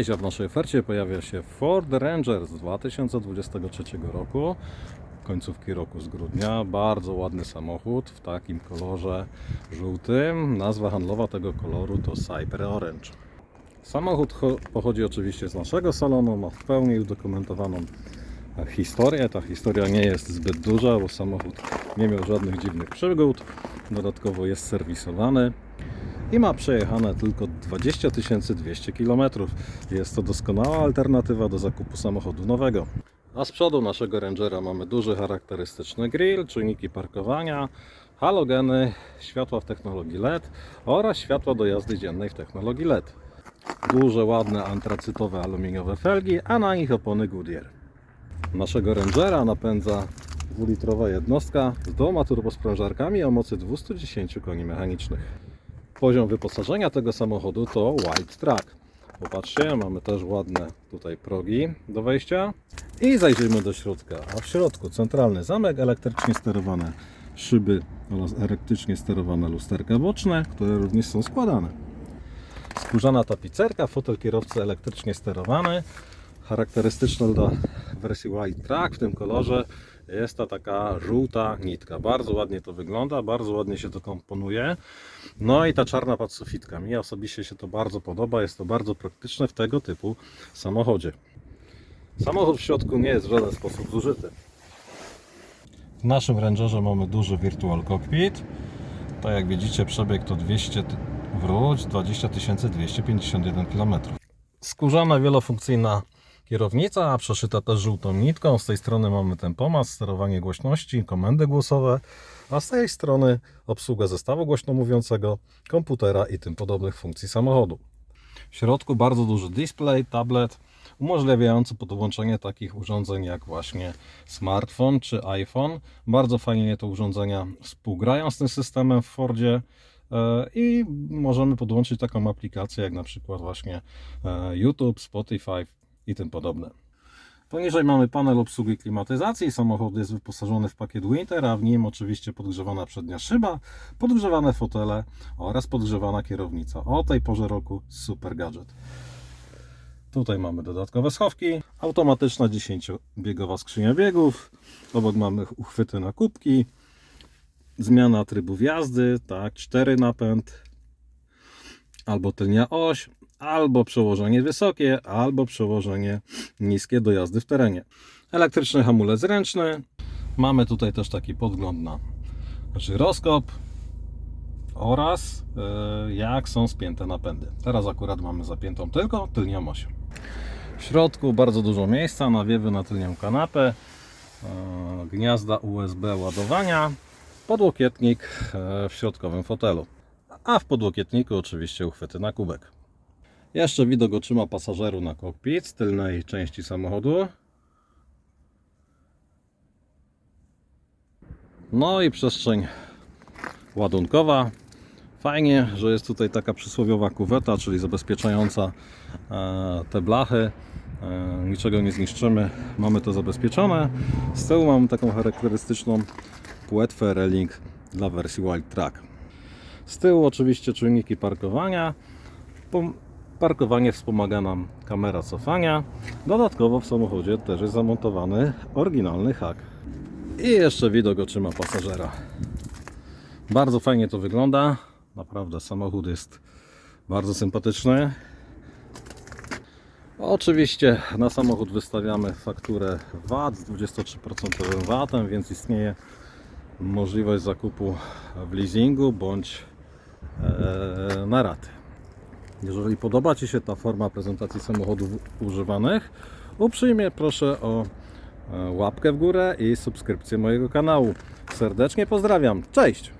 A w naszej ofercie pojawia się Ford Ranger z 2023 roku, końcówki roku z grudnia. Bardzo ładny samochód w takim kolorze żółtym. Nazwa handlowa tego koloru to Cyber Orange. Samochód cho- pochodzi oczywiście z naszego salonu, ma w pełni udokumentowaną historię. Ta historia nie jest zbyt duża, bo samochód nie miał żadnych dziwnych przygód. Dodatkowo jest serwisowany i ma przejechane tylko 20 200 km. Jest to doskonała alternatywa do zakupu samochodu nowego. A z przodu naszego Rangera mamy duży charakterystyczny grill, czujniki parkowania, halogeny, światła w technologii LED oraz światła do jazdy dziennej w technologii LED. Duże, ładne, antracytowe aluminiowe felgi, a na nich opony Goodyear. Naszego Rangera napędza dwulitrowa jednostka z dwoma turbosprężarkami o mocy 210 koni mechanicznych. Poziom wyposażenia tego samochodu to White Track. Popatrzcie, mamy też ładne tutaj progi do wejścia i zajrzyjmy do środka. A w środku centralny zamek, elektrycznie sterowane szyby oraz elektrycznie sterowane lusterka boczne, które również są składane. Skórzana tapicerka, fotel kierowcy elektrycznie sterowany. Charakterystyczne dla wersji White Track w tym kolorze jest ta taka żółta nitka. Bardzo ładnie to wygląda, bardzo ładnie się to komponuje. No i ta czarna podsufitka. Mi osobiście się to bardzo podoba. Jest to bardzo praktyczne w tego typu samochodzie. Samochód w środku nie jest w żaden sposób zużyty. W naszym Rangerze mamy duży Virtual Cockpit. Tak jak widzicie, przebieg to 200 ty- wróć 20 251 km. Skórzana wielofunkcyjna kierownica, przeszyta też żółtą nitką. Z tej strony mamy tempomat, sterowanie głośności, komendy głosowe, a z tej strony obsługa zestawu głośnomówiącego, komputera i tym podobnych funkcji samochodu. W środku bardzo duży display, tablet, umożliwiający podłączenie takich urządzeń jak właśnie smartfon czy iPhone. Bardzo fajnie te urządzenia współgrają z tym systemem w Fordzie e, i możemy podłączyć taką aplikację jak na przykład właśnie e, YouTube, Spotify i tym podobne. Poniżej mamy panel obsługi klimatyzacji. Samochód jest wyposażony w pakiet Winter, a w nim oczywiście podgrzewana przednia szyba, podgrzewane fotele oraz podgrzewana kierownica. O tej porze roku super gadżet. Tutaj mamy dodatkowe schowki, automatyczna 10-biegowa skrzynia biegów, obok mamy uchwyty na kubki, zmiana trybów jazdy, tak, 4 napęd, albo tylnia oś, albo przełożenie wysokie, albo przełożenie niskie do jazdy w terenie. Elektryczny hamulec ręczny. Mamy tutaj też taki podgląd na żyroskop oraz e, jak są spięte napędy. Teraz akurat mamy zapiętą tylko tylnią oś. W środku bardzo dużo miejsca, nawiewy na tylnią kanapę, e, gniazda USB ładowania, podłokietnik e, w środkowym fotelu. A w podłokietniku oczywiście uchwyty na kubek. Jeszcze widok oczyma pasażeru na kokpit z tylnej części samochodu. No i przestrzeń ładunkowa. Fajnie, że jest tutaj taka przysłowiowa kuweta, czyli zabezpieczająca e, te blachy. E, niczego nie zniszczymy. Mamy to zabezpieczone. Z tyłu mamy taką charakterystyczną płetwę Reling dla wersji Wild Track. Z tyłu oczywiście czujniki parkowania. Parkowanie wspomaga nam kamera cofania. Dodatkowo w samochodzie też jest zamontowany oryginalny hak. I jeszcze widok oczyma pasażera. Bardzo fajnie to wygląda. Naprawdę samochód jest bardzo sympatyczny. Oczywiście na samochód wystawiamy fakturę VAT z 23% VAT-em, więc istnieje możliwość zakupu w leasingu bądź e, na raty. Jeżeli podoba Ci się ta forma prezentacji samochodów używanych, uprzejmie proszę o e, łapkę w górę i subskrypcję mojego kanału. Serdecznie pozdrawiam. Cześć!